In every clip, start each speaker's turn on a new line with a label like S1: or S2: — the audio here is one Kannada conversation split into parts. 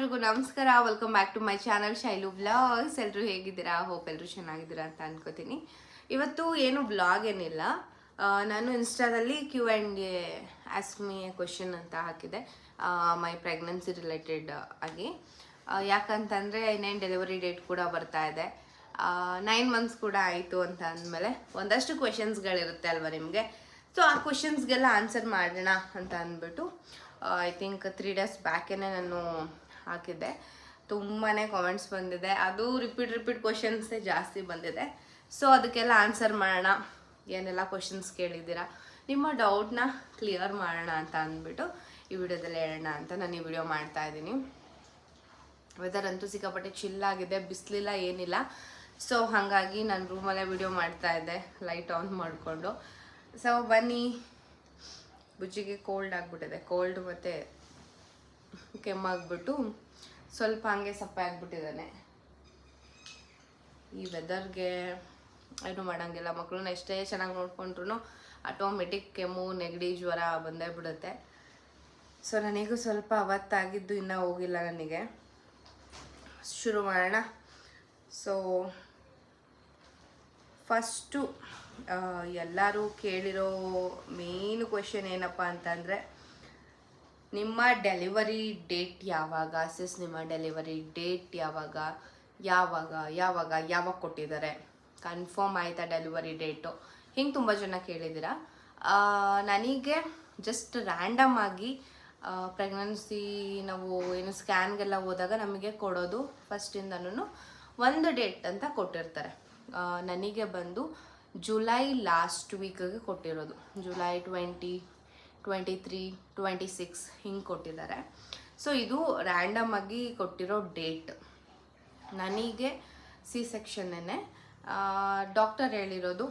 S1: ಎಲ್ರಿಗೂ ನಮಸ್ಕಾರ. Welcome back to my channel Shailu vlogs ಎಲ್ಲರೂ ಹೇಗಿದ್ದೀರಾ? ಹೋಪ್ ಎಲ್ಲರೂ ಚೆನ್ನಾಗಿದ್ದೀರಾ ಅಂತ ಅನ್ಕೋತೀನಿ. ಇವತ್ತು ಏನು ಬ್ಲಾಗ್ ಏನಿಲ್ಲ. ನಾನು ಇನ್ಸ್ಟಾದಲ್ಲಿ Q and A ask me question ಅಂತ ಹಾಕಿದೆ. ಮೈ ಪ್ರೆಗ್ನೆನ್ಸಿ ರಿಲೇಟೆಡ್ ಆಗಿ. ಯಾಕಂತಂದರೆ ಇನ್ನೇನು ಡೆಲಿವರಿ ಡೇಟ್ ಕೂಡ ಬರ್ತಾ ಇದೆ. ನೈನ್ ಮಂತ್ಸ್ ಕೂಡ ಆಯಿತು ಅಂತ ಅಂದಮೇಲೆ ಒಂದಷ್ಟು ಕ್ವೆಶನ್ಸ್ಗಳಿರುತ್ತೆ ಅಲ್ವಾ ನಿಮಗೆ? ಸೊ ಆ ಕ್ವೆಶನ್ಸ್ಗೆಲ್ಲ ಆನ್ಸರ್ ಮಾಡೋಣ ಅಂತ ಅಂದ್ಬಿಟ್ಟು ಐ ಥಿಂಕ್ ತ್ರೀ ಡೇಸ್ ಬ್ಯಾಕೇನೆ ನಾನು ಹಾಕಿದ್ದೆ. ತುಂಬಾ ಕಾಮೆಂಟ್ಸ್ ಬಂದಿದೆ. ಅದು ರಿಪೀಟ್ ರಿಪೀಟ್ ಕ್ವಶನ್ಸೇ ಜಾಸ್ತಿ ಬಂದಿದೆ. ಸೊ ಅದಕ್ಕೆಲ್ಲ ಆನ್ಸರ್ ಮಾಡೋಣ. ಏನೆಲ್ಲ ಕ್ವಶನ್ಸ್ ಕೇಳಿದ್ದೀರಾ? ನಿಮ್ಮ ಡೌಟ್ನ ಕ್ಲಿಯರ್ ಮಾಡೋಣ ಅಂತ ಅಂದ್ಬಿಟ್ಟು ಈ ವಿಡಿಯೋದಲ್ಲಿ ಹೇಳೋಣ ಅಂತ ನಾನು ಈ ವಿಡಿಯೋ ಮಾಡ್ತಾ ಇದ್ದೀನಿ. ವೆದರ್ ಅಂತೂ ಸಿಕ್ಕಾಪಟ್ಟೆ ಚಿಲ್ಲಾಗಿದೆ ಬಿಸಿಲಿಲ್ಲ ಏನಿಲ್ಲ. ಸೊ ಹಾಗಾಗಿ ನಾನು ರೂಮಲ್ಲೇ ವಿಡಿಯೋ ಮಾಡ್ತಾ ಇದ್ದೆ ಲೈಟ್ ಆನ್ ಮಾಡಿಕೊಂಡು. ಸೊ ಬನ್ನಿ. ಬುಜ್ಜಿಗೆ ಕೋಲ್ಡ್ ಆಗಿಬಿಟ್ಟಿದೆ. ಕೋಲ್ಡ್ ಮತ್ತು ಕೆಮ್ಮಾಗ್ಬಿಟ್ಟು ಸ್ವಲ್ಪ ಹಂಗೆ ಸಪ್ಪೆ ಆಗಿಬಿಟ್ಟಿದ್ದಾನೆ. ಈ ವೆದರ್ಗೆ ಏನು ಮಾಡೋಂಗಿಲ್ಲ ಮಕ್ಕಳನ್ನ ಎಷ್ಟೇ ಚೆನ್ನಾಗಿ ನೋಡ್ಕೊಂಡ್ರು ಆಟೋಮೆಟಿಕ್ ಕೆಮ್ಮು, ನೆಗಡಿ, ಜ್ವರ ಬಂದೇ ಬಿಡುತ್ತೆ. ಸೊ ನನಗೂ ಸ್ವಲ್ಪ ಅವತ್ತಾಗಿದ್ದು ಇನ್ನೂ ಹೋಗಿಲ್ಲ ನನಗೆ. ಶುರು ಮಾಡೋಣ. ಸೊ ಫಸ್ಟು ಎಲ್ಲರೂ ಕೇಳಿರೋ ಮೇನ್ ಕ್ವೆಶನ್ ಏನಪ್ಪ ಅಂತಂದರೆ ನಿಮ್ಮ ಡೆಲಿವರಿ ಡೇಟ್ ಯಾವಾಗ ಸಿಸ್ ನಿಮ್ಮ ಡೆಲಿವರಿ ಡೇಟ್ ಯಾವಾಗ ಯಾವಾಗ ಯಾವಾಗ ಯಾವಾಗ ಕೊಟ್ಟಿದ್ದಾರೆ? ಕನ್ಫರ್ಮ್ ಆಯಿತಾ ಡೆಲಿವರಿ ಡೇಟು? ಹಿಂಗೆ ತುಂಬ ಜನ ಕೇಳಿದ್ದೀರಾ? ನನಗೆ ಜಸ್ಟ್ ರ್ಯಾಂಡಮ್ ಆಗಿ ಪ್ರೆಗ್ನೆನ್ಸಿ ನಾವು ಏನು ಸ್ಕ್ಯಾನ್ಗೆಲ್ಲ ಹೋದಾಗ ನಮಗೆ ಕೊಡೋದು ಫಸ್ಟಿಂದನೂ ಒಂದು ಡೇಟ್ ಅಂತ ಕೊಟ್ಟಿರ್ತಾರೆ. ನನಗೆ ಬಂದು ಜುಲೈ ಲಾಸ್ಟ್ ವೀಕಿಗೆ ಕೊಟ್ಟಿರೋದು. July twenty twenty three twenty six ಹಿಂಗೆ ಕೊಟ್ಟಿದ್ದಾರೆ. ಸೊ ಇದು ರ್ಯಾಂಡಮ್ ಆಗಿ ಕೊಟ್ಟಿರೋ ಡೇಟ್ ನನಗೆ ಸಿ ಸೆಕ್ಷನ್ನೇ ಡಾಕ್ಟರ್ ಹೇಳಿರೋದು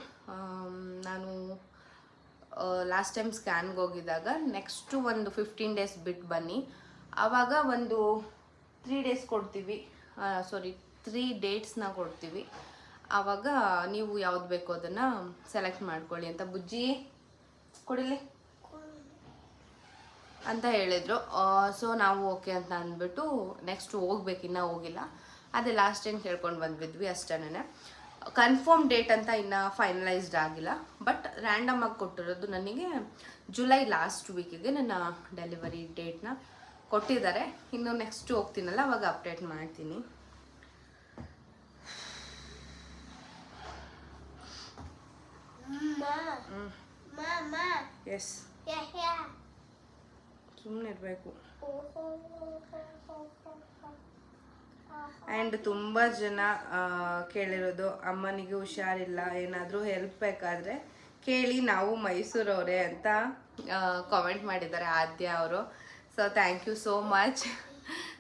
S1: ನಾನು ಲಾಸ್ಟ್ ಟೈಮ್ ಸ್ಕ್ಯಾನ್ಗೆ ಹೋಗಿದ್ದಾಗ ನೆಕ್ಸ್ಟು ಒಂದು ಫಿಫ್ಟೀನ್ ಡೇಸ್ ಬಿಟ್ಟು ಬನ್ನಿ. ಆವಾಗ ಒಂದು ತ್ರೀ ಡೇಸ್ ಕೊಡ್ತೀವಿ. ಸಾರಿ ತ್ರೀ ಡೇಟ್ಸ್ನ ಕೊಡ್ತೀವಿ. ಆವಾಗ ನೀವು ಯಾವ್ದು ಬೇಕೋ ಅದನ್ನು ಸೆಲೆಕ್ಟ್ ಮಾಡ್ಕೊಳ್ಳಿ ಅಂತ ಬುಜ್ಜಿ. ಕೊಡಿಲಿ. ಅಂತ ಹೇಳಿದ್ರು. ಸೊ ನಾವು ಓಕೆ ಅಂತ ಅಂದ್ಬಿಟ್ಟು ನೆಕ್ಸ್ಟ್ ಹೋಗ್ಬೇಕು ಇನ್ನೂ ಹೋಗಿಲ್ಲ. ಅದೇ ಲಾಸ್ಟ್ ಟೈಮ್ ಕೇಳ್ಕೊಂಡು ಬಂದ್ಬಿದ್ವಿ ಅಷ್ಟೇನೆ. ಕನ್ಫರ್ಮ್ ಡೇಟ್ ಅಂತ ಇನ್ನೂ ಫೈನಲೈಸ್ಡ್ ಆಗಿಲ್ಲ. ಬಟ್ ರ್ಯಾಂಡಮ್ ಆಗಿ ಕೊಟ್ಟಿರೋದು ನನಗೆ ಜುಲೈ ಲಾಸ್ಟ್ ವೀಕಿಗೆ ನನ್ನ ಡೆಲಿವರಿ ಡೇಟ್ನ ಕೊಟ್ಟಿದ್ದಾರೆ. ಇನ್ನು ನೆಕ್ಸ್ಟ್ ಹೋಗ್ತೀನಲ್ಲ ಅವಾಗ ಅಪ್ಡೇಟ್ ಮಾಡ್ತೀನಿ. ಎಸ್ ಸುಮ್ಮನೆ ಇರಬೇಕು ಆ್ಯಂಡ್ ತುಂಬ ಜನ ಕೇಳಿರೋದು, ಅಮ್ಮನಿಗೆ ಹುಷಾರಿಲ್ಲ, ಏನಾದರೂ ಹೆಲ್ಪ್ ಬೇಕಾದರೆ ಕೇಳಿ, ನಾವು ಮೈಸೂರವರೇ ಅಂತ ಕಾಮೆಂಟ್ ಮಾಡಿದ್ದಾರೆ ಆದ್ಯ ಅವರು. So thank you so much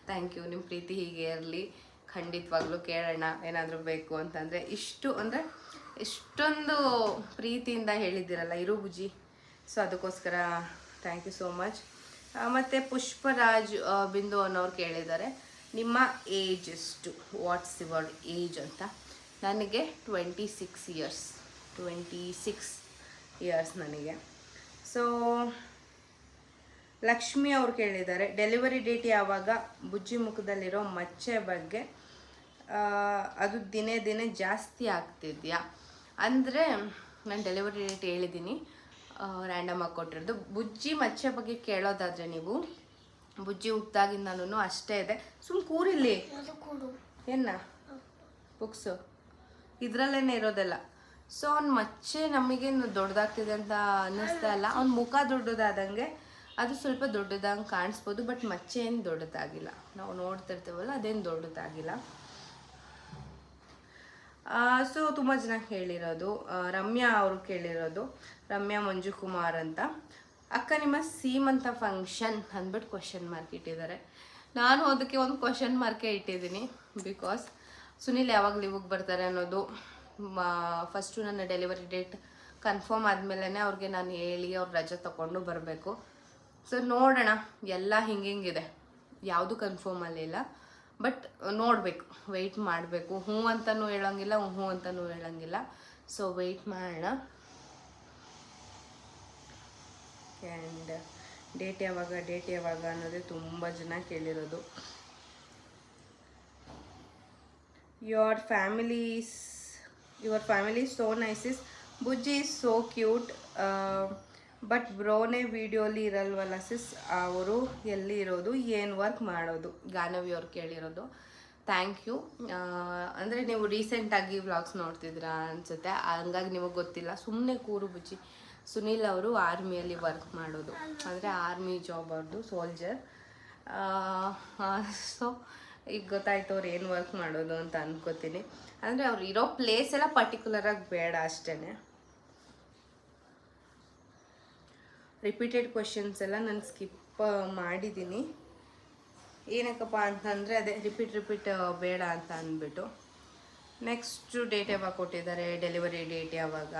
S1: thank you ನಿಮ್ಮ ಪ್ರೀತಿ ಹೀಗೆ ಇರಲಿ. ಖಂಡಿತವಾಗ್ಲೂ ಕೇಳೋಣ, ಏನಾದರೂ ಬೇಕು ಅಂತಂದರೆ. ಇಷ್ಟು ಅಂದರೆ, ಇಷ್ಟೊಂದು ಪ್ರೀತಿಯಿಂದ ಹೇಳಿದ್ದೀರಲ್ಲ, ಇರು ಬುಜಿ ಸೊ ಅದಕ್ಕೋಸ್ಕರ ಥ್ಯಾಂಕ್ ಯು ಸೋ ಮಚ್ ಮತ್ತು ಪುಷ್ಪರಾಜ್ ಬಿಂದು ಅನ್ನೋರು ಕೇಳಿದ್ದಾರೆ. ನಿಮ್ಮ ಏಜ್ ಎಷ್ಟು? ವಾಟ್ಸ್ ಯುವರ್ ಏಜ್ ಅಂತ? ನನಗೆ twenty six years twenty six years ನನಗೆ. ಸೊ ಲಕ್ಷ್ಮಿ ಅವ್ರು ಕೇಳಿದ್ದಾರೆ. ಡೆಲಿವರಿ ಡೇಟ್ ಯಾವಾಗ? ಬುಜ್ಜಿ ಮುಖದಲ್ಲಿರೋ ಮಚ್ಚೆ ಬಗ್ಗೆ. ಅದು ದಿನೇ ದಿನೇ ಜಾಸ್ತಿ ಆಗ್ತಿದೆಯಾ? ಅಂದರೆ, ನಾನು ಡೆಲಿವರಿ ಡೇಟ್ ಹೇಳಿದ್ದೀನಿ. ರ್ಯಾಂಡಮ್ ಆಗಿ ಕೊಟ್ಟಿರೋದು. ಬುಜ್ಜಿ ಮಚ್ಚೆ ಬಗ್ಗೆ ಕೇಳೋದಾದರೆ ನೀವು ಬುಜ್ಜಿ ಹುಟ್ಟಾಗಿಂದನೂ ಅಷ್ಟೇ ಇದೆ. ಸುಮ್ಮ ಕೂರಿಲ್ಲಿ. ಏನ ಬುಕ್ಸು. ಇದರಲ್ಲೇನೆ ಇರೋದೆಲ್ಲ. ಸೊ ಅವ್ನ ಮಚ್ಚೆ ನಮಗೇನು ದೊಡ್ಡದಾಗ್ತಿದೆ ಅಂತ ಅನ್ನಿಸ್ತಾ ಇಲ್ಲ. ಅವ್ನ ಮುಖ ದೊಡ್ಡದಾದಂಗೆ ಅದು ಸ್ವಲ್ಪ ದೊಡ್ಡದಂಗೆ ಕಾಣಿಸ್ಬೋದು ಬಟ್ ಮಚ್ಚೆ ಏನು ದೊಡ್ಡದಾಗಿಲ್ಲ. ನಾವು ನೋಡ್ತಿರ್ತೇವಲ್ಲ ಅದೇನು ದೊಡ್ಡದಾಗಿಲ್ಲ. ಸೊ ತುಂಬ ಜನ ಕೇಳಿರೋದು. ರಮ್ಯಾ ಅವರು ಕೇಳಿರೋದು. ರಮ್ಯಾ ಮಂಜು ಕುಮಾರ್ ಅಂತ. ಅಕ್ಕ, ನಿಮ್ಮ ಸೀಮಂತ ಫಂಕ್ಷನ್ ಅಂದ್ಬಿಟ್ಟು ಕ್ವಶನ್ ಮಾರ್ಕ್ ಇಟ್ಟಿದ್ದಾರೆ. ನಾನು ಅದಕ್ಕೆ ಒಂದು ಕ್ವಶನ್ ಮಾರ್ಕೇ ಇಟ್ಟಿದ್ದೀನಿ ಬಿಕಾಸ್ ಸುನಿಲ್ ಯಾವಾಗ ಲೀವಿಗೆ ಬರ್ತಾರೆ ಅನ್ನೋದು ಫಸ್ಟು ನನ್ನ ಡೆಲಿವರಿ ಡೇಟ್ ಕನ್ಫರ್ಮ್ ಆದಮೇಲೆ ಅವ್ರಿಗೆ ನಾನು ಹೇಳಿ ಅವ್ರ ರಜೆ ತಗೊಂಡು ಬರಬೇಕು. ಸೊ ನೋಡೋಣ, ಎಲ್ಲ ಹಿಂಗಿಂಗಿದೆ ಯಾವುದು ಕನ್ಫರ್ಮ್ ಅಲ್ಲಿಲ್ಲ ಬಟ್ ನೋಡಬೇಕು ವೆಯ್ಟ್ ಮಾಡಬೇಕು. ಹ್ಞೂ ಅಂತಲೂ ಹೇಳೋಂಗಿಲ್ಲ, ಹ್ಞೂ ಅಂತಲೂ ಹೇಳೋಂಗಿಲ್ಲ. ಸೊ ವೆಯ್ಟ್ ಮಾಡೋಣ. ಆ್ಯಂಡ್ ಡೇಟ್ ಯಾವಾಗ ಡೇಟ್ ಯಾವಾಗ ಅನ್ನೋದೇ ತುಂಬ ಜನ ಕೇಳಿರೋದು. Your families your family so nice is Bujji is so cute but ಬ್ರೋನೇ ವೀಡಿಯೋಲಿ ಇರಲ್ವಲ್ಲ ಸಿಸ್ ಅವರು ಎಲ್ಲಿ ಇರೋದು, ಏನು ವರ್ಕ್ ಮಾಡೋದು ಗಾನವಿ ಅವ್ರು ಕೇಳಿರೋದು. ಥ್ಯಾಂಕ್ ಯು ಅಂದರೆ ನೀವು ರೀಸೆಂಟಾಗಿ ವ್ಲಾಗ್ಸ್ ನೋಡ್ತಿದ್ದೀರಾ ಅನಿಸುತ್ತೆ. ಹಂಗಾಗಿ ನಿಮಗೆ ಗೊತ್ತಿಲ್ಲ. ಸುಮ್ಮನೆ ಕೂರು ಬುಜ್ಜಿ. ಸುನಿಲ್ ಅವರು ಆರ್ಮಿಯಲ್ಲಿ ವರ್ಕ್ ಮಾಡೋದು. ಅಂದರೆ ಆರ್ಮಿ ಜಾಬ್ ಅವ್ರದ್ದು ಸೋಲ್ಜರ್ ಸೊ ಈಗ ಗೊತ್ತಾಯ್ತು ಅವ್ರು ಏನು ವರ್ಕ್ ಮಾಡೋದು ಅಂತ ಅನ್ಕೋತೀನಿ. ಅಂದರೆ ಅವ್ರು ಇರೋ ಪ್ಲೇಸ್ ಎಲ್ಲ ಪರ್ಟಿಕ್ಯುಲರಾಗಿ ಬೇಡ ಅಷ್ಟೇ ರಿಪೀಟೆಡ್ ಕ್ವಶನ್ಸ್ ಎಲ್ಲ ನಾನು ಸ್ಕಿಪ್ ಮಾಡಿದ್ದೀನಿ ಏನಕ್ಕಪ್ಪ ಅಂತಂದರೆ ಅದೇ ರಿಪೀಟ್ ರಿಪೀಟ್ ಬೇಡ ಅಂತ ಅಂದ್ಬಿಟ್ಟು. ನೆಕ್ಸ್ಟು ಡೇಟ್ ಯಾವಾಗ ಕೊಟ್ಟಿದ್ದಾರೆ? ಡೆಲಿವರಿ ಡೇಟ್ ಯಾವಾಗ?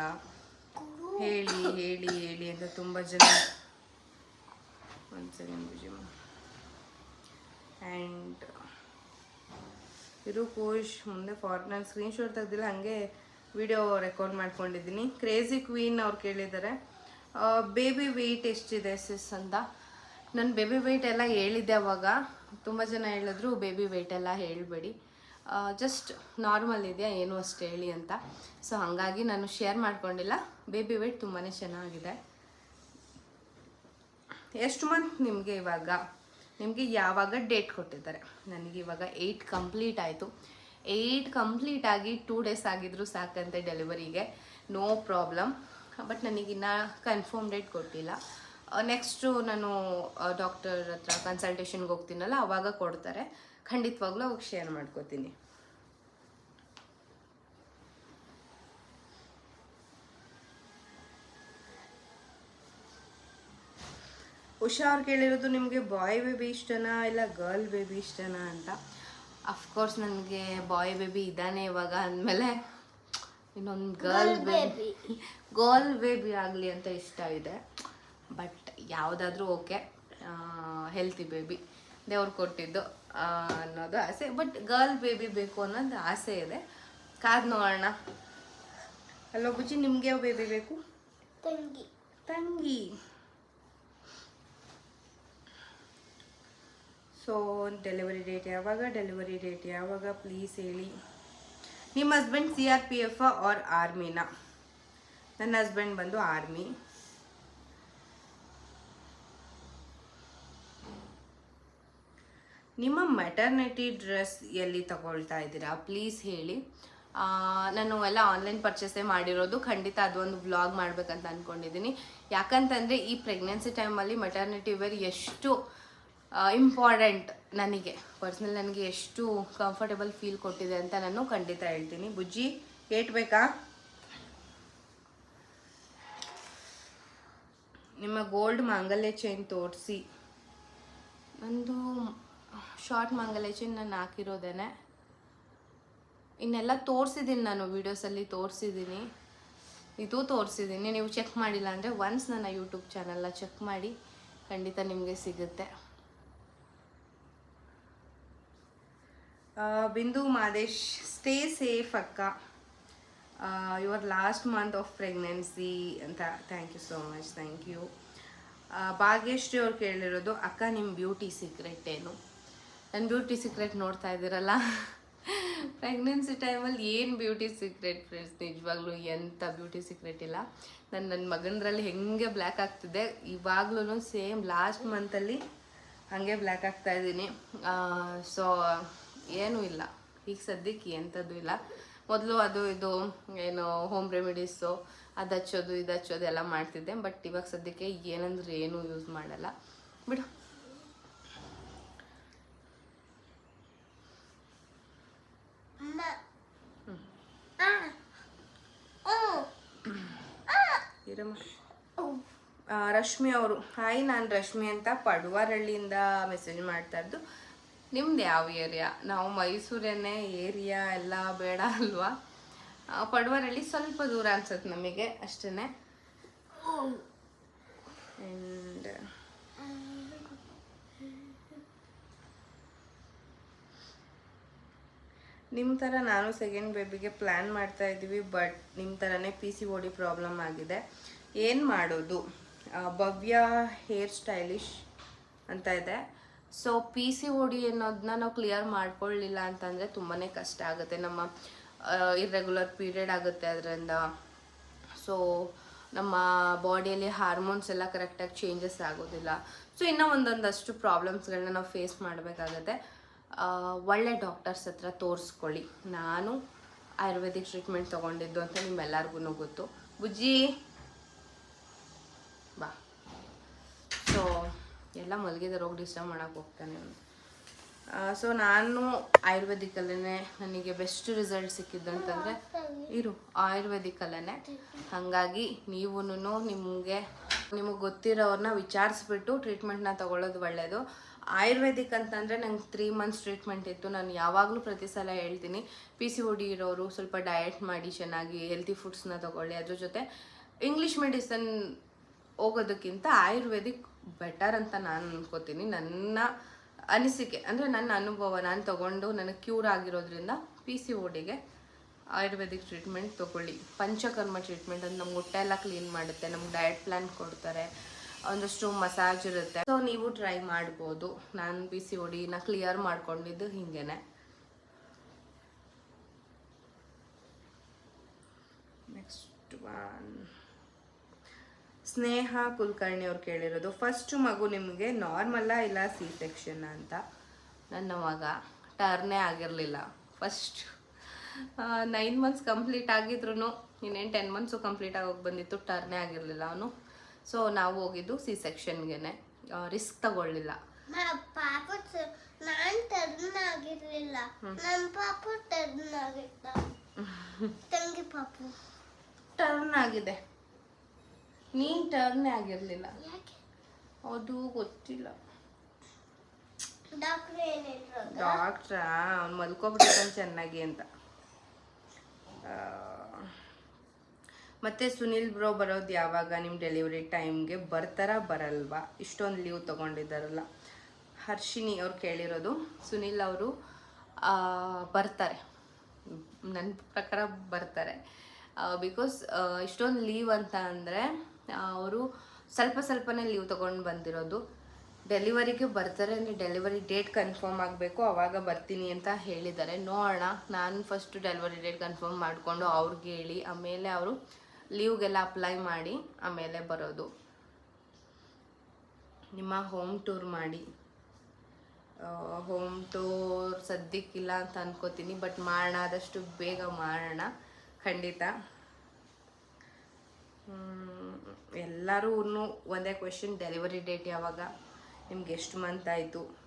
S1: ಹೇಳಿ ಹೇಳಿ ಹೇಳಿ ಅಂತ ತುಂಬ ಜನ ಒಂದು ಸೆಕೆಂಡ್ ಆ್ಯಂಡ್ ಇರು ಕೋಶ್ ಮುಂದೆ ಫಾರ್ ನಾನು ಸ್ಕ್ರೀನ್ಶಾಟ್ ತೆಗ್ದಿಲ್ಲ, ಹಂಗೆ ವಿಡಿಯೋ ರೆಕಾರ್ಡ್ ಮಾಡ್ಕೊಂಡಿದ್ದೀನಿ. ಕ್ರೇಜಿ ಕ್ವೀನ್ ಅವ್ರು ಕೇಳಿದ್ದಾರೆ. ಬೇಬಿ ವೆಯ್ಟ್ ಎಷ್ಟಿದೆ ಸಿಸ್ ಅಂತ? ನಾನು ಬೇಬಿ ವೆಯ್ಟ್ ಎಲ್ಲ ಹೇಳಿದ್ದೆ ಅವಾಗ. ತುಂಬ ಜನ ಹೇಳಿದ್ರು ಬೇಬಿ ವೆಯ್ಟ್ ಎಲ್ಲ ಹೇಳಬೇಡಿ. ಜಸ್ಟ್ ನಾರ್ಮಲ್ ಇದೆಯಾ ಏನು ಅಷ್ಟು ಹೇಳಿ ಅಂತ. ಸೊ ಹಾಗಾಗಿ ನಾನು ಶೇರ್ ಮಾಡ್ಕೊಂಡಿಲ್ಲ. ಬೇಬಿ ವೆಯ್ಟ್ ತುಂಬಾ ಚೆನ್ನಾಗಿದೆ. ಎಷ್ಟು ಮಂತ್ ನಿಮಗೆ ಇವಾಗ, ನಿಮಗೆ ಯಾವಾಗ ಡೇಟ್ ಕೊಟ್ಟಿದ್ದಾರೆ? ನನಗೆ ಇವಾಗ ಏಯ್ಟ್ ಕಂಪ್ಲೀಟ್ ಆಯಿತು. ಏಯ್ಟ್ ಕಂಪ್ಲೀಟ್ ಆಗಿ ಟೂ ಡೇಸ್ ಆಗಿದ್ರು ಸಾಕಂತೆ ಡೆಲಿವರಿಗೆ ನೋ ಪ್ರಾಬ್ಲಮ್ ಬಟ್ ನನಗಿನ್ನ ಕನ್ಫರ್ಮ್ ಡೇಟ್ ಕೊಟ್ಟಿಲ್ಲ. ನೆಕ್ಸ್ಟು ನಾನು ಡಾಕ್ಟರ್ ಹತ್ರ ಕನ್ಸಲ್ಟೇಷನ್ಗೆ ಹೋಗ್ತೀನಲ್ಲ, ಅವಾಗ ಕೊಡ್ತಾರೆ. ಖಂಡಿತವಾಗ್ಲೂ ಅವಾಗ ಶೇರ್ ಮಾಡ್ಕೋತೀನಿ. ಉಷಾ ಅವ್ರು ಕೇಳಿರೋದು ನಿಮಗೆ ಬಾಯ್ ಬೇಬಿ ಇಷ್ಟನಾ ಇಲ್ಲ ಗರ್ಲ್ ಬೇಬಿ ಇಷ್ಟನಾ ಅಂತ? ಅಫ್ಕೋರ್ಸ್ ನನಗೆ ಬಾಯ್ ಬೇಬಿ ಇದ್ದಾನೆ ಇವಾಗ ಅಂದಮೇಲೆ ಇನ್ನೊಂದು ಗರ್ಲ್ ಬೇಬಿ ಗರ್ಲ್ ಬೇಬಿ ಆಗಲಿ ಅಂತ ಇಷ್ಟ ಇದೆ. ಬಟ್ ಯಾವುದಾದ್ರೂ ಓಕೆ ಹೆಲ್ತಿ ಬೇಬಿ ದೇವ್ರು ಕೊಟ್ಟಿದ್ದು ಅನ್ನೋದು ಆಸೆ. ಬಟ್ ಗರ್ಲ್ ಬೇಬಿ ಬೇಕು ಅನ್ನೋದು ಆಸೆ ಇದೆ. ಕಾದ್ ನೋಡೋಣ. ಅಲ್ಲೋ ಬುಜ್ಜಿ ನಿಮ್ಗೆ ಯಾವ ಬೇಬಿ ಬೇಕು?
S2: ತಂಗಿ.
S1: ತಂಗಿ. ಸೊ ಡೆಲಿವರಿ ಡೇಟ್ ಯಾವಾಗ ಡೆಲಿವರಿ ಡೇಟ್ ಯಾವಾಗ ಪ್ಲೀಸ್ ಹೇಳಿ. ನಿಮ್ಮ husband C R P F or ಆರ್ಮಿನ ನನ್ನ ಹಸ್ಬೆಂಡ್ ಬಂದು ಆರ್ಮಿ ನಿಮ್ಮ ಮೆಟರ್ನಿಟಿ ಡ್ರೆಸ್ ಎಲ್ಲಿ ತಗೊಳ್ತಾ ಇದ್ದೀರಾ? ಪ್ಲೀಸ್ ಹೇಳಿ. ನಾನು ಎಲ್ಲ ಆನ್ಲೈನ್ ಪರ್ಚೇಸೇ ಮಾಡಿರೋದು. ಖಂಡಿತ ಅದೊಂದು ವ್ಲಾಗ್ ಮಾಡಬೇಕಂತ ಅಂದ್ಕೊಂಡಿದ್ದೀನಿ ಯಾಕಂತಂದರೆ ಈ ಪ್ರೆಗ್ನೆನ್ಸಿ ಟೈಮಲ್ಲಿ ಮೆಟರ್ನಿಟಿ ವೇರ್ ಎಷ್ಟು ಇಂಪಾರ್ಟೆಂಟ್ ನನಗೆ ಪರ್ಸ್ನಲ್ ನನಗೆ ಎಷ್ಟು ಕಂಫರ್ಟೇಬಲ್ ಫೀಲ್ ಕೊಟ್ಟಿದೆ ಅಂತ ನಾನು ಖಂಡಿತ ಹೇಳ್ತೀನಿ. ಬುಜ್ಜಿ ಏಟ್ ಬೇಕಾ? ನಿಮ್ಮ ಗೋಲ್ಡ್ ಮಾಂಗಲ್ಯ ಚೈನ್ ತೋರಿಸಿ. ನಂದು ಶಾರ್ಟ್ ಮಾಂಗಲ್ಯ ಚೈನ್ ನಾನು ಹಾಕಿರೋದೇನೆ. ಇನ್ನೆಲ್ಲ ತೋರಿಸಿದ್ದೀನಿ ನಾನು ವೀಡಿಯೋಸಲ್ಲಿ ತೋರಿಸಿದ್ದೀನಿ ಇದು ತೋರಿಸಿದ್ದೀನಿ ನೀವು ಚೆಕ್ ಮಾಡಿಲ್ಲ ಅಂದರೆ ಒನ್ಸ್ ನನ್ನ ಯೂಟ್ಯೂಬ್ ಚಾನಲ್ನ ಚೆಕ್ ಮಾಡಿ, ಖಂಡಿತ ನಿಮಗೆ ಸಿಗುತ್ತೆ. ಬಿಂದು ಮಾದೇಶ್ ಸ್ಟೇ ಸೇಫ್ ಅಕ್ಕ. Your last month of pregnancy ಅಂತ thank you so much thank you Bhagyashree ಅವ್ರು ಕೇಳಿರೋದು, ಅಕ್ಕ ನಿಮ್ಮ ಬ್ಯೂಟಿ ಸೀಕ್ರೆಟ್ ಏನು? ನನ್ನ ಬ್ಯೂಟಿ ಸೀಕ್ರೆಟ್ ನೋಡ್ತಾ ಇದ್ದೀರಲ್ಲ? ಪ್ರೆಗ್ನೆನ್ಸಿ ಟೈಮಲ್ಲಿ ಏನು ಬ್ಯೂಟಿ ಸೀಕ್ರೆಟ್ ಫ್ರೆಂಡ್ಸ್ ನಿಜವಾಗ್ಲೂ ಎಂಥ ಬ್ಯೂಟಿ ಸೀಕ್ರೆಟ್ ಇಲ್ಲ. ನಾನು ನನ್ನ ಮಗನದ್ರಲ್ಲಿ ಹೆಂಗೆ ಬ್ಲ್ಯಾಕ್ ಆಗ್ತಿದೆ? ಇವಾಗ್ಲೂ ಸೇಮ್ ಲಾಸ್ಟ್ ಮಂತಲ್ಲಿ ಹಾಗೆ ಬ್ಲ್ಯಾಕ್ ಆಗ್ತಾ ಇದ್ದೀನಿ. ಸೊ ಏನೂ ಇಲ್ಲ. ಈಗ ಸದ್ಯಕ್ಕೆ ಎಂಥದ್ದು ಇಲ್ಲ. ಮೊದಲು ಅದು, ಇದು, ಏನು ಹೋಮ್ ರೆಮಿಡೀಸು ಅದು ಹಚ್ಚೋದು, ಇದು ಹಚ್ಚೋದು ಎಲ್ಲ ಮಾಡ್ತಿದ್ದೆ. ಬಟ್ ಇವಾಗ ಸದ್ಯಕ್ಕೆ ಏನಂದ್ರೆ ಏನೂ ಯೂಸ್ ಮಾಡಲ್ಲ. ಬಿಡು
S2: ಅಮ್ಮ ಆ ಓ
S1: ಇರಮ್ಮ ಆ, ರಶ್ಮಿ ಅವರು. ಹಾಯ್ ನಾನು ರಶ್ಮಿ ಅಂತ ಪಡುವಾರಳ್ಳಿಯಿಂದ ಮೆಸೇಜ್ ಮಾಡ್ತಾ ಇದ್ದು. ನಿಮ್ದು ಯಾವ ಏರಿಯಾ ನಾವು ಮೈಸೂರೇನೆ ಏರಿಯಾ ಎಲ್ಲ ಬೇಡ ಅಲ್ವಾ? ಪಡುವಾರಳ್ಳಿ ಸ್ವಲ್ಪ ದೂರ ಅನ್ಸುತ್ತೆ ನಮಗೆ ಅಷ್ಟೇ ಆ್ಯಂಡ್ ನಿಮ್ಮ ಥರ ನಾನು ಸೆಕೆಂಡ್ ಬೇಬಿಗೆ ಪ್ಲ್ಯಾನ್ ಮಾಡ್ತಾ ಇದ್ದೀವಿ ಬಟ್ ನಿಮ್ಮ ಥರನೇ ಪಿ ಸಿ ಓಡಿ ಪ್ರಾಬ್ಲಮ್ ಆಗಿದೆ. ಏನು ಮಾಡೋದು? ಭವ್ಯ ಹೇರ್ ಸ್ಟೈಲಿಶ್ ಅಂತ ಇದೆ. ಸೊ ಪಿ ಸಿ ಓಡಿ ಅನ್ನೋದನ್ನ ನಾವು ಕ್ಲಿಯರ್ ಮಾಡ್ಕೊಳ್ಳಿಲ್ಲ ಅಂತಂದರೆ ತುಂಬಾ ಕಷ್ಟ ಆಗುತ್ತೆ. ನಮ್ಮ ಇರ್ರೆಗ್ಯುಲರ್ ಪೀರಿಯಡ್ ಆಗುತ್ತೆ ಅದರಿಂದ. ಸೊ ನಮ್ಮ ಬಾಡಿಯಲ್ಲಿ ಹಾರ್ಮೋನ್ಸ್ ಎಲ್ಲ ಕರೆಕ್ಟಾಗಿ ಚೇಂಜಸ್ ಆಗೋದಿಲ್ಲ. ಸೊ ಇನ್ನೂ ಒಂದೊಂದಷ್ಟು ಪ್ರಾಬ್ಲಮ್ಸ್ಗಳನ್ನ ನಾವು ಫೇಸ್ ಮಾಡಬೇಕಾಗತ್ತೆ. ಒಳ್ಳೆ ಡಾಕ್ಟರ್ಸ್ ಹತ್ರ ತೋರಿಸ್ಕೊಳ್ಳಿ. ನಾನು ಆಯುರ್ವೇದಿಕ್ ಟ್ರೀಟ್ಮೆಂಟ್ ತೊಗೊಂಡಿದ್ದು ಅಂತ ನಿಮ್ಮೆಲ್ಲರಿಗೂ ಗೊತ್ತು. ಬುಜ್ಜಿ, ಬಾ. ಸೊ ಎಲ್ಲ ಮಲಗಿದ ರೋಗ ಡಿಸ್ಟರ್ಬ್ ಮಾಡೋಕೆ ಹೋಗ್ತಾನೆ ಸೊ ನಾನು ಆಯುರ್ವೇದಿಕಲ್ಲೇ ನನಗೆ ಬೆಸ್ಟ್ ರಿಸಲ್ಟ್ ಸಿಕ್ಕಿದ್ದು ಅಂತಂದರೆ, ಇರು ಆಯುರ್ವೇದಿಕಲ್ಲೇ ಹಾಗಾಗಿ ನೀವು ನಿಮಗೆ ನಿಮಗೆ ಗೊತ್ತಿರೋರನ್ನ ವಿಚಾರಿಸ್ಬಿಟ್ಟು ಟ್ರೀಟ್ಮೆಂಟ್ನ ತಗೊಳ್ಳೋದು ಒಳ್ಳೆಯದು ಆಯುರ್ವೇದಿಕ್ ಅಂತಂದರೆ ನಂಗೆ ತ್ರೀ ಮಂತ್ಸ್ ಟ್ರೀಟ್ಮೆಂಟ್ ಇತ್ತು. ನಾನು ಯಾವಾಗಲೂ ಪ್ರತಿ ಸಲ ಹೇಳ್ತೀನಿ ಪಿ ಸಿ ಒ ಡಿ ಇರೋರು ಸ್ವಲ್ಪ ಡಯಟ್ ಮಾಡಿ, ಚೆನ್ನಾಗಿ ಹೆಲ್ತಿ ಫುಡ್ಸ್ನ ತಗೊಳ್ಳಿ. ಅದ್ರ ಜೊತೆ ಇಂಗ್ಲೀಷ್ ಮೆಡಿಸನ್ ಹೋಗೋದಕ್ಕಿಂತ ಆಯುರ್ವೇದಿಕ್ ಬೆಟರ್ ಅಂತ ನಾನು ಅನ್ಕೋತೀನಿ. ನನ್ನ ಅನಿಸಿಕೆ, ಅಂದರೆ ನನ್ನ ಅನುಭವ, ನಾನು ತಗೊಂಡು ನನಗೆ ಕ್ಯೂರ್ ಆಗಿರೋದ್ರಿಂದ ಪಿ ಸಿ ಓಡಿಗೆ ಆಯುರ್ವೇದಿಕ್ ಟ್ರೀಟ್ಮೆಂಟ್ ತೊಗೊಳ್ಳಿ. ಪಂಚಕರ್ಮ ಟ್ರೀಟ್ಮೆಂಟ್ ಅಂತ ನಮ್ಗೆ ಹೊಟ್ಟೆ ಎಲ್ಲ ಕ್ಲೀನ್ ಮಾಡುತ್ತೆ, ನಮ್ಗೆ ಡಯಟ್ ಪ್ಲ್ಯಾನ್ ಕೊಡ್ತಾರೆ. ಒಂದಷ್ಟು ಮಸಾಜ್ ಇರುತ್ತೆ. ಸೊ ನೀವು ಟ್ರೈ ಮಾಡ್ಬೋದು. ನಾನು ಬಿ ಸಿ ಒಡಿನ ಕ್ಲಿಯರ್ ಮಾಡ್ಕೊಂಡಿದ್ದು ಹಿಂಗೇನೆ. ನೆಕ್ಸ್ಟ್ ಒನ್ ಸ್ನೇಹ ಕುಲಕರ್ಣಿ ಅವ್ರು ಕೇಳಿರೋದು. ಫಸ್ಟ್ ಮಗು ನಿಮಗೆ ನಾರ್ಮಲ್ಲ ಇಲ್ಲ ಸಿ ಸೆಕ್ಷನ್ ಅಂತ? ನನ್ನ ಮಗ. ಟರ್ನೇ ಆಗಿರಲಿಲ್ಲ. ಫಸ್ಟ್ ನೈನ್ ಮಂತ್ಸ್ ಕಂಪ್ಲೀಟ್ ಆಗಿದ್ರು ಇನ್ನೇನು ಟೆನ್ ಮಂತ್ಸು ಕಂಪ್ಲೀಟ್ ಆಗೋಗಿ ಬಂದಿತ್ತು ಟರ್ನೇ ಆಗಿರಲಿಲ್ಲ ಅವನು. ಸೊ ನಾವು ಹೋಗಿದ್ದು ಸಿ ಸೆಕ್ಷನ್ಗೆ ರಿಸ್ಕ್ ತಗೊಳ್ಳಿಲ್ಲ.
S2: ಪಾಪು ನಾನ್ ಟರ್ನ್ ಆಗಿರ್ಲಿಲ್ಲ. ನನ್ನ ಪಾಪು ಟರ್ನ್ ಆಗಿತ್ತ ತಂಗಿ ಪಾಪು.
S1: ಟರ್ನ್ ಆಗಿದೆ. ನೀನು ಟರ್ನ್ ಆಗಿರಲಿಲ್ಲ.
S2: ಯಾಕೆ?
S1: ಅದು ಗೊತ್ತಿಲ್ಲ.
S2: ಡಾಕ್ಟರ್
S1: ಅವ್ನು ಮಲ್ಕೊಬಿಟ್ಟಿದ್ದಾನೆ ಚೆನ್ನಾಗಿ ಅಂತ. ಮತ್ತೆ ಸುನಿಲ್ ಬ್ರೋ ಬರೋದು ಯಾವಾಗ? ನಿಮ್ಮ ಡೆಲಿವರಿ ಟೈಮ್ಗೆ ಬರ್ತಾರಾ, ಬರಲ್ವಾ? ಇಷ್ಟೊಂದು ಲೀವ್ ತಗೊಂಡಿದ್ದಾರಲ್ಲ. ಹರ್ಷಿನಿ ಅವ್ರು ಕೇಳಿರೋದು. ಸುನಿಲ್ ಅವರು ಬರ್ತಾರೆ. ನನ್ನ ಪ್ರಕಾರ ಬರ್ತಾರೆ. ಬಿಕಾಸ್ ಇಷ್ಟೊಂದು ಲೀವ್ ಅಂತ ಅಂದರೆ ಅವರು ಸ್ವಲ್ಪ ಸ್ವಲ್ಪನೇ ಲೀವ್ ತೊಗೊಂಡು ಬಂದಿರೋದು. ಡೆಲಿವರಿಗೆ ಬರ್ತಾರೆ ಅಂದರೆ ಡೆಲಿವರಿ ಡೇಟ್ ಕನ್ಫರ್ಮ್ ಆಗಬೇಕು. ಅವಾಗ ಬರ್ತೀನಿ ಅಂತ ಹೇಳಿದ್ದಾರೆ. ನೋಡೋಣ. ನಾನು ಫಸ್ಟ್ ಡೆಲಿವರಿ ಡೇಟ್ ಕನ್ಫರ್ಮ್ ಮಾಡಿಕೊಂಡು ಅವ್ರಿಗೆ ಹೇಳಿ. ಆಮೇಲೆ ಅವರು ಲೀವ್ಗೆಲ್ಲ ಅಪ್ಲೈ ಮಾಡಿ ಆಮೇಲೆ ಬರೋದು. ನಿಮ್ಮ ಹೋಮ್ ಟೂರ್ ಮಾಡಿ. ಹೋಮ್ ಟೂರ್ ಸದ್ಯಕ್ಕಿಲ್ಲ ಅಂತ ಅನ್ಕೋತೀನಿ, ಬಟ್ ಮಾಡೋಣ, ಆದಷ್ಟು ಬೇಗ ಮಾಡೋಣ. ಖಂಡಿತ. ಎಲ್ಲರೂ ಒಂದೇ ಕ್ವೆಶನ್ ಡೆಲಿವರಿ ಡೇಟ್ ಯಾವಾಗ? ನಿಮ್ಗೆ ಎಷ್ಟು ಮಂತ್ ಆಯಿತು?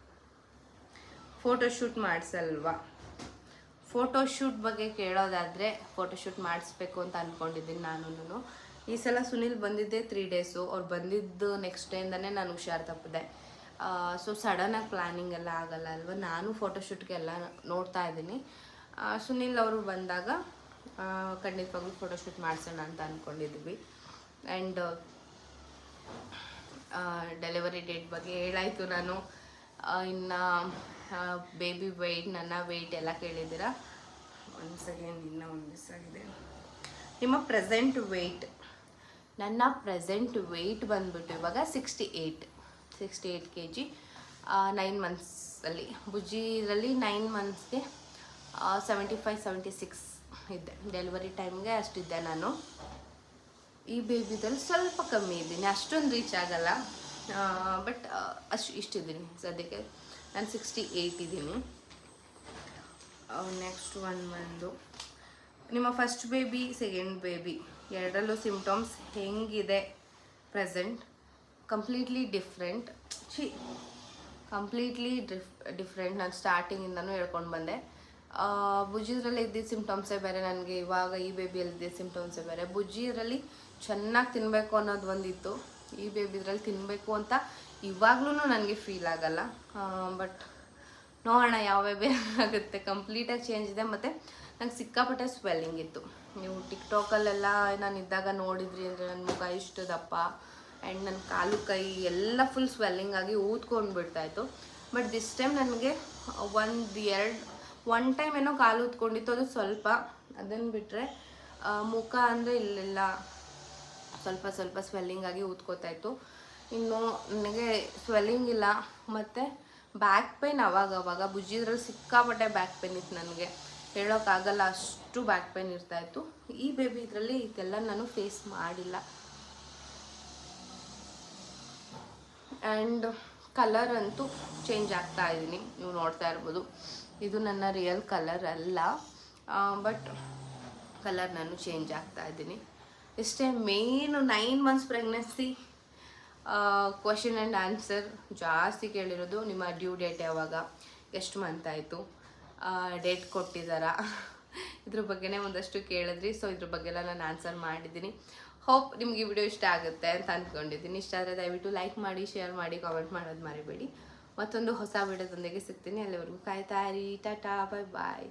S1: ಫೋಟೋಶೂಟ್ ಮಾಡಿಸಲ್ವಾ? ಫೋಟೋಶೂಟ್ ಬಗ್ಗೆ ಕೇಳೋದಾದರೆ ಫೋಟೋಶೂಟ್ ಮಾಡಿಸ್ಬೇಕು ಅಂತ ಅಂದ್ಕೊಂಡಿದ್ದೀನಿ ನಾನು ಈ ಸಲ ಸುನಿಲ್ ಬಂದಿದ್ದೆ ತ್ರೀ ಡೇಸು ಅವ್ರು ಬಂದಿದ್ದು ನೆಕ್ಸ್ಟ್ ಡೇಯಿಂದನೇ ನಾನು ಹುಷಾರು ತಪ್ಪಿದೆ. ಸೊ ಸಡನ್ನಾಗಿ ಪ್ಲ್ಯಾನಿಂಗ್ ಎಲ್ಲ ಆಗಲ್ಲ ಅಲ್ವಾ? ನಾನು ಫೋಟೋಶೂಟ್ಗೆಲ್ಲ ನೋಡ್ತಾ ಇದ್ದೀನಿ. ಸುನಿಲ್ ಅವರು ಬಂದಾಗ ಖಂಡಿತವಾಗ್ಲೂ ಫೋಟೋಶೂಟ್ ಮಾಡಿಸೋಣ ಅಂತ ಅಂದ್ಕೊಂಡಿದ್ವಿ ಆ್ಯಂಡ್ ಡೆಲಿವರಿ ಡೇಟ್ ಬಗ್ಗೆ ಹೇಳಾಯಿತು ನಾನು. ಇನ್ನು ಬೇಬಿ ವೆಯ್ಟ್ ನನ್ನ ವೆಯ್ಟ್ ಎಲ್ಲ ಕೇಳಿದ್ದೀರಾ? ಒಂದು ಸೆಕೆಂಡ್ ಇನ್ನೂ ಒಂದು ಮಿಸ್ ಆಗಿದೆ. ನಿಮ್ಮ ಪ್ರೆಸೆಂಟ್ ವೆಯ್ಟ್ ನನ್ನ ಪ್ರೆಸೆಂಟ್ ವೆಯ್ಟ್ ಬಂದ್ಬಿಟ್ಟು ಇವಾಗ sixty eight sixty eight K G nine ಮಂತ್ಸಲ್ಲಿ ಬುಜ್ಜಿರಲ್ಲಿ ನೈನ್ ಮಂತ್ಸ್ಗೆ ಸೆವೆಂಟಿ ಫೈವ್ ಸೆವೆಂಟಿ ಸಿಕ್ಸ್ ಇದ್ದೆ ಡೆಲಿವರಿ ಟೈಮ್ಗೆ ಅಷ್ಟಿದ್ದೆ ನಾನು. ಈ ಬೇಬಿದಲ್ಲಿ ಸ್ವಲ್ಪ ಕಮ್ಮಿ ಇದ್ದೀನಿ. ಅಷ್ಟೊಂದು ರೀಚ್ ಆಗಲ್ಲ. ಬಟ್ ಅಷ್ಟು ಇಷ್ಟಿದ್ದೀನಿ ಸದ್ಯಕ್ಕೆ. ನಾನು ಸಿಕ್ಸ್ಟಿ ಏಯ್ಟ್ ಇದ್ದೀನಿ ನೆಕ್ಸ್ಟ್ ಒನ್ ಬಂದು, ನಿಮ್ಮ ಫಸ್ಟ್ ಬೇಬಿ ಸೆಕೆಂಡ್ ಬೇಬಿ ಎರಡರಲ್ಲೂ ಸಿಮ್ಟಮ್ಸ್ ಹೆಂಗಿದೆ ಪ್ರೆಸೆಂಟ್ ಕಂಪ್ಲೀಟ್ಲಿ ಡಿಫ್ರೆಂಟ್ ಛೀ ಕಂಪ್ಲೀಟ್ಲಿ ಡಿಫ್ ಡಿಫ್ರೆಂಟ್ ನಾನು ಸ್ಟಾರ್ಟಿಂಗಿಂದನೂ ಹೇಳ್ಕೊಂಡು ಬಂದೆ. ಬುಜ್ಜಿದ್ರಲ್ಲಿ ಇದ್ದಿದ್ದ ಸಿಮ್ಟಮ್ಸೇ ಬೇರೆ, ನನಗೆ ಇವಾಗ ಈ ಬೇಬಿಯಲ್ಲಿ ಇದ್ದಿದ್ದ ಸಿಮ್ಟಮ್ಸೇ ಬೇರೆ. ಬುಜ್ಜಿದ್ರಲ್ಲಿ ಚೆನ್ನಾಗಿ ತಿನ್ನಬೇಕು ಅನ್ನೋದು ಒಂದಿತ್ತು. ಈ ಬೇಬಿದ್ರಲ್ಲಿ ತಿನ್ನಬೇಕು ಅಂತ ಇವಾಗ್ಲೂ ನನಗೆ ಫೀಲ್ ಆಗಲ್ಲ. ಬಟ್ ನೋಡೋಣ ಯಾವ ಬೇಬಿ ಆಗುತ್ತೆ. ಕಂಪ್ಲೀಟಾಗಿ ಚೇಂಜ್ ಇದೆ. ಮತ್ತು ನಂಗೆ ಸಿಕ್ಕಾಪಟ್ಟೆ ಸ್ವೆಲ್ಲಿಂಗ್ ಇತ್ತು. ನೀವು ಟಿಕ್ಟಾಕಲ್ಲೆಲ್ಲ ನಾನು ಇದ್ದಾಗ ನೋಡಿದ್ರಿ ಅಂದರೆ ನನ್ನ ಮುಖ ಇಷ್ಟು ದಪ್ಪ ಆ್ಯಂಡ್ ನನ್ನ ಕಾಲು ಕೈ ಎಲ್ಲ ಫುಲ್ ಸ್ವೆಲ್ಲಿಂಗ್ ಆಗಿ ಊದ್ಕೊಂಡು ಬಿಡ್ತಾಯಿತ್ತು ಬಟ್ ದಿಸ್ ಟೈಮ್ ನನಗೆ ಒಂದು ಎರಡು ಒನ್ ಟೈಮ್ ಏನೋ ಕಾಲು ಊದ್ಕೊಂಡಿತ್ತು. ಅದು ಸ್ವಲ್ಪ ಅದನ್ನು ಬಿಟ್ಟರೆ ಮುಖ ಅಂದರೆ ಇಲ್ಲೆಲ್ಲ. ಸ್ವಲ್ಪ ಸ್ವಲ್ಪ ಸ್ವೆಲ್ಲಿಂಗ್ ಆಗಿ ಊದ್ಕೋತಾ ಇತ್ತು. ಇನ್ನು ನನಗೆ ಸ್ವೆಲ್ಲಿಂಗ್ ಇಲ್ಲ, ಮತ್ತು ಬ್ಯಾಕ್ ಪೇನ್ ಅವಾಗ ಅವಾಗ ಬುಜ್ಜಿದ್ರಲ್ಲಿ ಸಿಕ್ಕಾಪಟ್ಟೆ ಬ್ಯಾಕ್ ಪೇನ್ ಇತ್ತು ನನಗೆ. ಹೇಳೋಕ್ಕಾಗಲ್ಲ ಅಷ್ಟು ಬ್ಯಾಕ್ ಪೇನ್ ಇರ್ತಾಯಿತ್ತು ಈ ಬೇಬಿ ಇದರಲ್ಲಿ ಇದೆಲ್ಲ ನಾನು ಫೇಸ್ ಮಾಡಿಲ್ಲ. ಆ್ಯಂಡ್ ಕಲರ್ ಅಂತೂ ಚೇಂಜ್ ಆಗ್ತಾ ಇದ್ದೀನಿ ನೀವು ನೋಡ್ತಾ ಇರ್ಬೋದು. ಇದು ನನ್ನ ರಿಯಲ್ ಕಲರ್ ಅಲ್ಲ. ಬಟ್ ಕಲರ್ ನಾನು ಚೇಂಜ್ ಆಗ್ತಾ ಇದ್ದೀನಿ ಇಷ್ಟೇ main nine months pregnancy question and answer ಜಾಸ್ತಿ ಕೇಳಿರೋದು ನಿಮ್ಮ ಡ್ಯೂ ಡೇಟ್ ಯಾವಾಗ? ಎಷ್ಟು ಮಂತ್ ಆಯಿತು? ಡೇಟ್ ಕೊಟ್ಟಿದ್ದಾರಾ ಇದ್ರ ಬಗ್ಗೆನೇ ಒಂದಷ್ಟು ಕೇಳಿದ್ರಿ. ಸೊ ಇದ್ರ ಬಗ್ಗೆ ಎಲ್ಲ ನಾನು ಆನ್ಸರ್ ಮಾಡಿದ್ದೀನಿ. ಹೋಪ್ ನಿಮಗೆ ವಿಡಿಯೋ ಇಷ್ಟ ಆಗುತ್ತೆ ಅಂತ ಅಂದ್ಕೊಂಡಿದ್ದೀನಿ ಇಷ್ಟ ಆದರೆ ದಯವಿಟ್ಟು ಲೈಕ್ ಮಾಡಿ ಶೇರ್ ಮಾಡಿ ಕಾಮೆಂಟ್ ಮಾಡೋದು ಮರಿಬೇಡಿ. ಮತ್ತೊಂದು ಹೊಸ ವಿಡಿಯೋದೊಂದಿಗೆ ಸಿಗ್ತೀನಿ. ಅಲ್ಲಿವರೆಗೂ ಕಾಯ್ತಾ ಇರಿ. ಟಾಟಾ ಬಾಯ್ ಬಾಯ್